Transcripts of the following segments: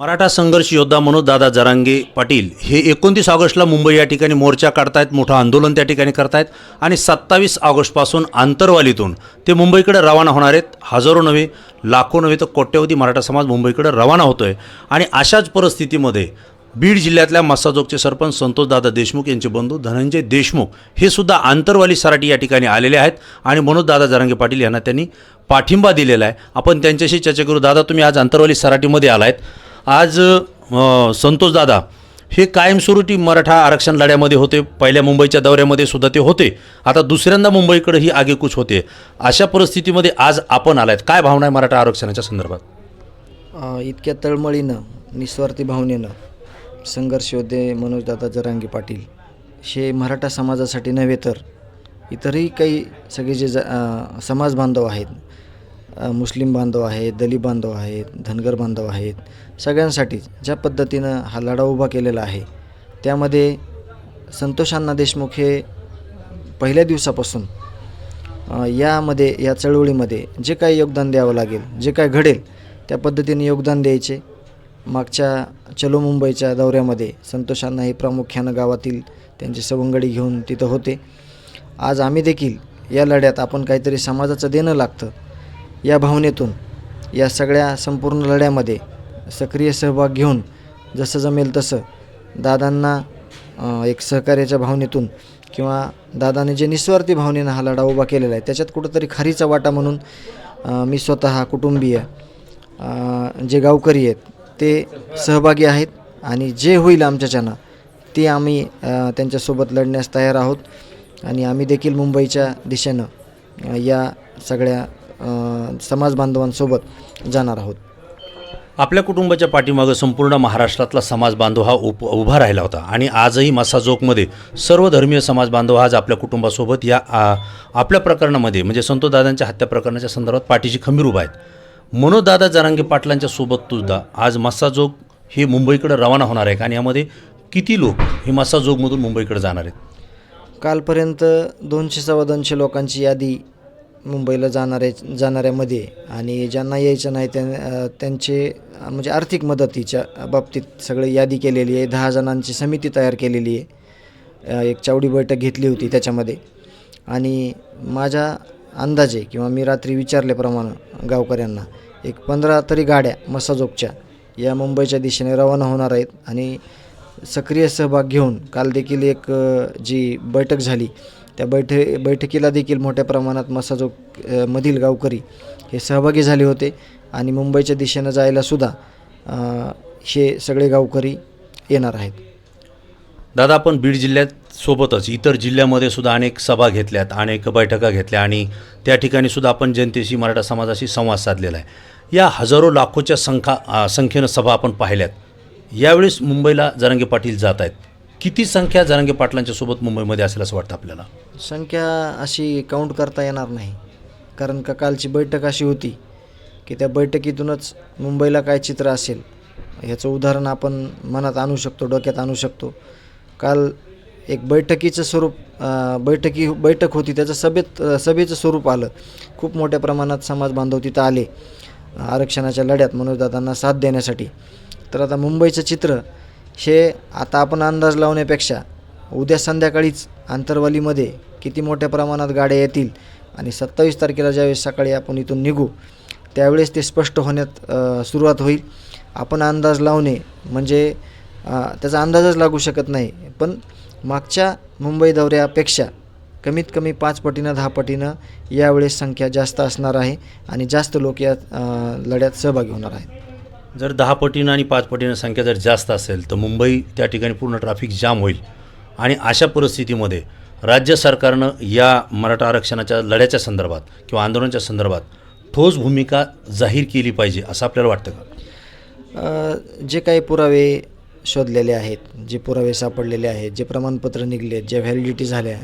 मराठा संघर्ष योद्धा म्हणून दादा जरांगे पाटील हे एकोणतीस ऑगस्टला मुंबई या ठिकाणी मोर्चा काढतायत मोठं आंदोलन त्या ठिकाणी करतायत आणि सत्तावीस ऑगस्टपासून आंतरवालीतून ते मुंबईकडे रवाना होणार आहेत. हजारो नव्हे लाखो नव्हे तर कोट्यवधी मराठा समाज मुंबईकडे रवाना होतोय. आणि अशाच परिस्थितीमध्ये बीड जिल्ह्यातल्या मस्साजोगचे सरपंच संतोषदादा देशमुख यांचे बंधू धनंजय देशमुख हे सुद्धा आंतरवाली सराटी या ठिकाणी आलेले आहेत आणि म्हणून दादा जरांगे पाटील यांना त्यांनी पाठिंबा दिलेला आहे. आपण त्यांच्याशी चर्चा करू. दादा तुम्ही आज आंतरवाली सराटीमध्ये आलायत. आज संतोषदादा संतोष दादा हे कायमस्वरूपी मराठा आरक्षण लढ्यामध्ये होते. पहिल्या मुंबईच्या दौऱ्यामध्ये सुद्धा ते होते. आता दुसऱ्यांदा मुंबईकडे ही आगेकूच होते. अशा परिस्थितीमध्ये आज आपण आलायत. काय भावना आहे मराठा आरक्षणाच्या संदर्भात? इतक्या तळमळीनं निस्वार्थी भावनेनं संघर्ष होते मनोजदादा जरांगे पाटील. हे मराठा समाजासाठी नव्हे तर इतरही काही सगळे जे ज समाज बांधव आहेत मुस्लिम बांधव आहेत दलित बांधव आहेत धनगर बांधव आहेत सगळ्यांसाठी ज्या पद्धतीनं हा लढा उभा केलेला आहे त्यामध्ये संतोषांना देशमुख हे पहिल्या दिवसापासून यामध्ये या चळवळीमध्ये जे काही योगदान द्यावं लागेल जे काय घडेल त्या पद्धतीने योगदान द्यायचे. मागच्या चलो मुंबईच्या दौऱ्यामध्ये संतोषांना हे प्रामुख्यानं गावातील त्यांची सवंगडी घेऊन तिथं होते. आज आम्ही देखील या लढ्यात आपण काहीतरी समाजाचं देणं लागतं. या भावनेतून या सगळ्या संपूर्ण लढ्यामध्ये सक्रिय सहभाग घेऊन जसं जमेल तसं दादांना एक सहकार्याच्या भावनेतून किंवा दादाने जे निस्वार्थी भावनेनं हा लढा उभा केलेला आहे त्याच्यात कुठंतरी खारीचा वाटा म्हणून मी स्वतः कुटुंबीय जे गावकरी आहेत ते सहभागी आहेत आणि जे होईल आमच्याच्यानं ते आम्ही त्यांच्यासोबत लढण्यास तयार आहोत. आणि आम्ही देखील मुंबईच्या दिशेनं या सगळ्या समाज बांधवांसोबत जाणार आहोत. आपल्या कुटुंबाच्या पाठीमागं संपूर्ण महाराष्ट्रातला समाज बांधव हा उप उभा राहिला होता आणि आजही मसाजोगमध्ये सर्व धर्मीय समाज बांधव आज आपल्या कुटुंबासोबत या आपल्या प्रकरणामध्ये म्हणजे संतोषदादांच्या हत्या प्रकरणाच्या संदर्भात पाठीशी खंबीर उभा आहेत. मनोजदादा जरांगे पाटलांच्या सोबत सुद्धा आज मस्साजोग हे मुंबईकडे रवाना होणार आहे आणि यामध्ये किती लोक हे मस्साजोगमधून मुंबईकडे जाणार आहेत? कालपर्यंत दोनशे सव्वा दोनशे लोकांची यादी मुंबईला जाणाऱ्या जाणाऱ्यामध्ये आणि ज्यांना यायचं नाही त्या त्यांचे म्हणजे आर्थिक मदतीच्या बाबतीत सगळी यादी केलेली आहे. दहा जणांची समिती तयार केलेली आहे. एक चावडी बैठक घेतली होती त्याच्यामध्ये. आणि माझ्या अंदाजे किंवा मी रात्री विचारल्याप्रमाणे गावकऱ्यांना एक पंधरा तरी गाड्या मसाजोगच्या या मुंबईच्या दिशेने रवाना होणार आहेत. आणि सक्रिय सहभाग घेऊन काल देखील एक जी बैठक झाली त्या बैठे बैठकीला देखील मोठ्या प्रमाणात मसाजो मधील गावकरी हे सहभागी झाले होते आणि मुंबईच्या दिशेनं जायला सुद्धा हे सगळे गावकरी येणार आहेत. दादा आपण बीड जिल्ह्यात सोबतच इतर जिल्ह्यामध्ये सुद्धा अनेक सभा घेतल्यात अनेक बैठका घेतल्या आणि त्या ठिकाणी सुद्धा आपण जनतेशी मराठा समाजाशी संवाद साधलेला आहे. या हजारो लाखोच्या संख्या संख्येनं सभा आपण पाहिल्यात. यावेळेस मुंबईला जरांगे पाटील जात आहेत. किती संख्या जरांगे पाटलांच्या सोबत मुंबईमध्ये असेल असं वाटतं आपल्याला? संख्या अशी काउंट करता येणार नाही. कारण का कालची बैठक अशी होती की त्या बैठकीतूनच मुंबईला काय चित्र असेल ह्याचं उदाहरण आपण मनात आणू शकतो डोक्यात आणू शकतो. काल एक बैठकीचं स्वरूप बैठकी बैठक होती त्याचं सभेत सभेचं स्वरूप आलं. खूप मोठ्या प्रमाणात समाज बांधव तिथं आले आरक्षणाच्या लढ्यात मनोजदादांना साथ देण्यासाठी. तर आता मुंबईचं चित्र हे आता आपण अंदाज लावण्यापेक्षा उद्या संध्याकाळीच आंतरवालीमध्ये किती मोठ्या प्रमाणात गाड्या येतील आणि सत्तावीस तारखेला ज्यावेळेस सकाळी आपण इथून निघू त्यावेळेस ते स्पष्ट होण्यात सुरुवात होईल. आपण अंदाज लावणे म्हणजे त्याचा अंदाजच लागू शकत नाही. पण मागच्या मुंबई दौऱ्यापेक्षा कमीत कमी पाच पटीनं दहा पटीनं यावेळेस संख्या जास्त असणार आहे आणि जास्त लोक या लढ्यात सहभागी होणार आहेत. जर दहा पटीनं आणि पाच पटीनं संख्या जर जास्त असेल तर मुंबई त्या ठिकाणी पूर्ण ट्रॅफिक जाम होईल. आणि अशा परिस्थितीमध्ये राज्य सरकारनं या मराठा आरक्षणाच्या लढ्याच्या संदर्भात किंवा आंदोलनाच्या संदर्भात ठोस भूमिका जाहीर केली पाहिजे असं आपल्याला वाटतं का? जे काही पुरावे शोधलेले आहेत जे पुरावे सापडलेले आहेत जे प्रमाणपत्र निघले आहेत ज्या व्हॅलिडिटी झाल्या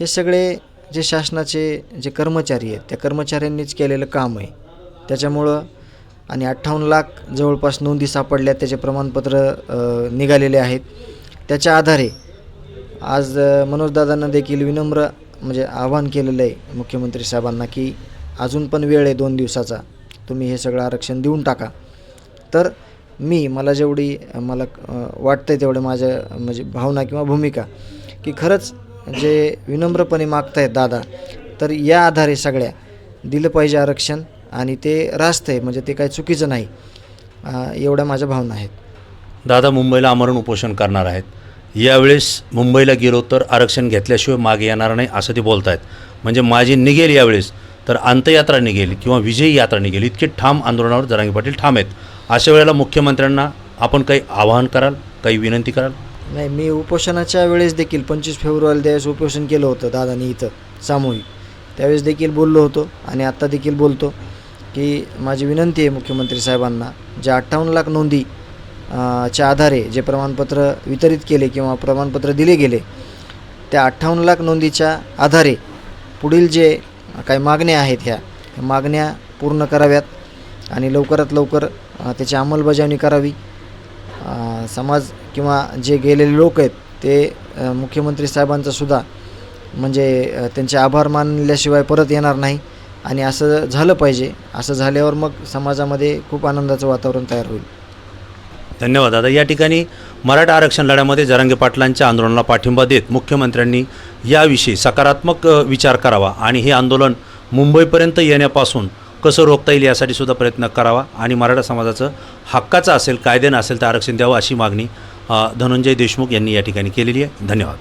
हे सगळे जे शासनाचे जे कर्मचारी आहेत त्या कर्मचाऱ्यांनीच केलेलं काम आहे. त्याच्यामुळं आणि अठ्ठावन्न लाख जवळपास नोंदी सापडल्या त्याचे प्रमाणपत्र निघालेले आहेत. त्याच्या आधारे आज मनोजदादांना देखील विनम्र म्हणजे आवाहन केलेलं आहे मुख्यमंत्री साहेबांना की अजून पण वेळ आहे दोन दिवसाचा. तुम्ही हे सगळं आरक्षण देऊन टाका. तर मी मला जेवढी मला वाटतं आहे तेवढं माझ्या म्हणजे भावना किंवा भूमिका की खरंच जे विनम्रपणे मागतायत दादा तर या आधारे सगळ्या दिलं पाहिजे आरक्षण. आणि ते रास्त आहे म्हणजे ते काही चुकीचं नाही. एवढ्या माझ्या भावना आहेत. दादा मुंबईला आमरण उपोषण करणार आहेत. यावेळेस मुंबईला गेलो तर आरक्षण घेतल्याशिवाय मागे येणार नाही असं ते बोलत आहेत म्हणजे माझी निघेल यावेळेस तर अंतयात्रा निघेल किंवा विजयी यात्रा निघेल इतके ठाम आंदोलनावर जरांगी पाटील ठाम आहेत. अशा वेळेला मुख्यमंत्र्यांना आपण काही आवाहन कराल काही विनंती कराल? नाही मी उपोषणाच्या वेळेस देखील पंचवीस फेब्रुवारी त्यावेळेस उपोषण केलं होतं दादानी इथं सामूहिक. त्यावेळेस देखील बोललो होतो आणि आत्ता देखील बोलतो. की माझी विनंती आहे मुख्यमंत्री साहेबांना ज्या अठ्ठावन्न लाख नोंदी च्या आधारे जे प्रमाणपत्र वितरित केले किंवा प्रमाणपत्र दिले गेले त्या अठ्ठावन्न लाख नोंदीच्या आधारे पुढील जे काही मागण्या आहेत ह्या मागण्या पूर्ण कराव्यात आणि लवकरात लवकर त्याची अंमलबजावणी करावी. समाज किंवा जे गेलेले लोक आहेत ते मुख्यमंत्री साहेबांचा सुद्धा म्हणजे त्यांचे आभार मानल्याशिवाय परत येणार नाही. आणि असं झालं पाहिजे. असं झाल्यावर मग समाजामध्ये खूप आनंदाचं वातावरण तयार होईल. धन्यवाद दादा. या ठिकाणी मराठा आरक्षण लढ्यामध्ये जरांगे पाटलांच्या आंदोलनाला पाठिंबा देत मुख्यमंत्र्यांनी याविषयी सकारात्मक विचार करावा आणि हे आंदोलन मुंबईपर्यंत येण्यापासून कसं रोखता येईल यासाठी सुद्धा प्रयत्न करावा आणि मराठा समाजाचं हक्काचं असेल कायद्यानं असेल तर आरक्षण द्यावं अशी मागणी धनंजय देशमुख यांनी या ठिकाणी केलेली आहे. धन्यवाद.